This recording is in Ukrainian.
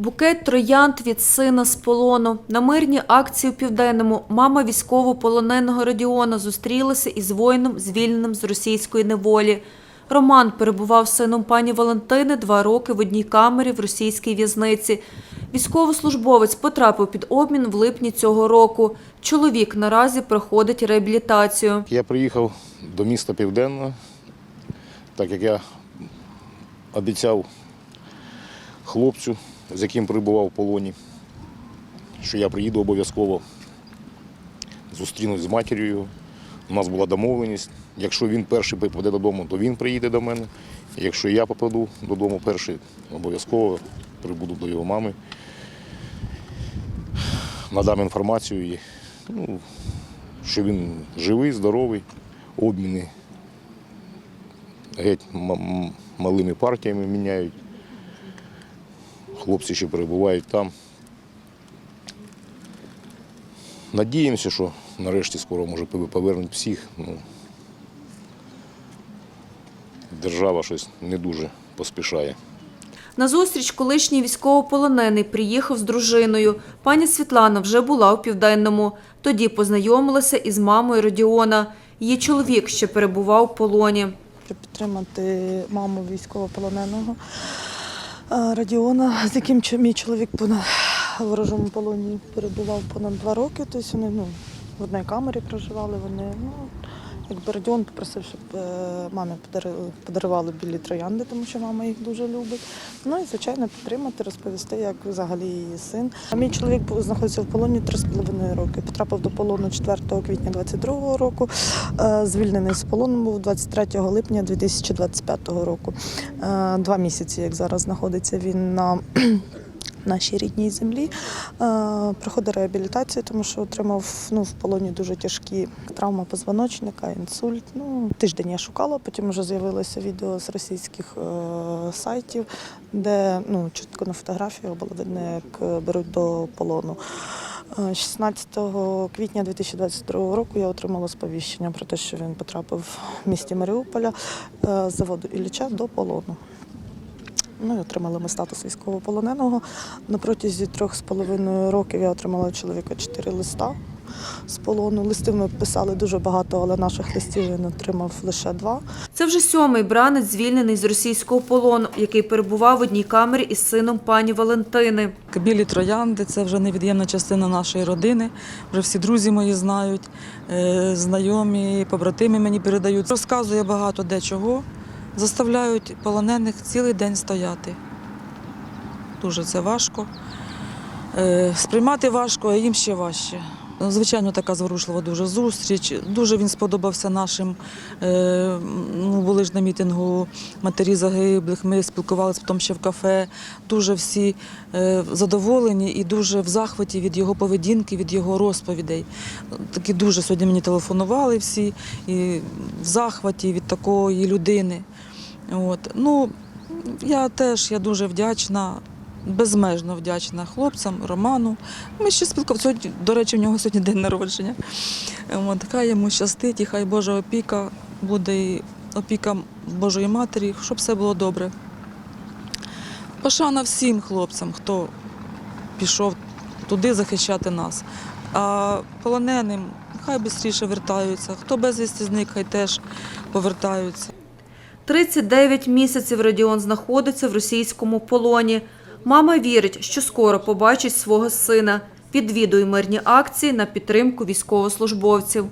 Букет троянд від сина з полону. На мирній акції у Південному мама військовополоненого Радіона зустрілася із воїном, звільненим з російської неволі. Роман перебував з сином пані Валентини два роки в одній камері в російській в'язниці. Військовослужбовець потрапив під обмін в липні цього року. Чоловік наразі проходить реабілітацію. Я приїхав до міста Південне, так як я обіцяв хлопцю, з яким перебував в полоні, що я приїду обов'язково, зустрінусь з матір'ю. У нас була домовленість. Якщо він перший попаде додому, то він приїде до мене. Якщо я попаду додому перший, обов'язково прибуду до його мами. Надам інформацію, ну, що він живий, здоровий, обміни геть малими партіями міняють. Хлопці ще перебувають там. Надіємося, що нарешті скоро може пов- повернуть всіх. Ну, держава щось не дуже поспішає. На зустріч колишній військовополонений приїхав з дружиною. Пані Світлана вже була у південному. Тоді познайомилася із мамою Родіона. Її чоловік ще перебував у полоні. щоб підтримати маму військовополоненого Радіона, з яким мій чоловік в ворожому полоні перебував понад два роки. Тобто вони ну, в одній камері проживали. Вони ну, якби Радіон попросив, щоб е, мамі подарували білі троянди, тому що мама їх дуже любить. Ну і звичайно підтримати, розповісти, як взагалі її син. А мій чоловік знаходився в полоні три з половиною роки. Потрапив до полону 4 квітня 22-го року. Е, Звільнений з полону був 23 липня 2025 року. Е, Два місяці, як зараз знаходиться він на нашій рідній землі. Е, Проходить реабілітацію, тому що отримав ну, в полоні дуже тяжкі травми позвоночника, інсульт. Ну, тиждень я шукала, потім вже з'явилося відео з російських е, сайтів, де ну, чітко на фотографіях було видно, як беруть до полону. Е, 16 квітня 2022 року я отримала сповіщення про те, що він потрапив в місті Маріуполя е, з заводу Ілліча до полону. Ну і отримали ми статус військовополоненого. На протязі трьох з половиною років я отримала чоловіка чотири листа з полону. Листів ми писали дуже багато, але наших листів він отримав лише два. Це вже сьомий бранець, звільнений з російського полону, який перебував в одній камері із сином пані Валентини. Білі троянди це вже невід'ємна частина нашої родини. Вже всі друзі мої знають, е, знайомі, побратими мені передають. Розказує багато де чого. Заставляють полонених цілий день стояти. Дуже це важко. Е, Сприймати важко, а їм ще важче. Звичайно, така зворушлива дуже зустріч. Дуже він сподобався нашим. е, Ну, були ж на мітингу матері загиблих. Ми спілкувалися потім ще в кафе. Дуже всі е, задоволені і дуже в захваті від його поведінки, від його розповідей. Такі дуже сьогодні мені телефонували всі і в захваті від такої людини. От. Ну, я теж я дуже вдячна, безмежно вдячна хлопцям, Роману. Ми ще спілкувалися. До речі, у нього сьогодні день народження. От, хай йому щастить, і хай Божа опіка буде і опіка Божої Матері, щоб все було добре. Пошана всім хлопцям, хто пішов туди захищати нас. А полоненим хай швидше вертаються. Хто безвісті зник, хай теж повертаються. 39 місяців Радіон знаходиться в російському полоні. Мама вірить, що скоро побачить свого сина. Відвідує мирні акції на підтримку військовослужбовців.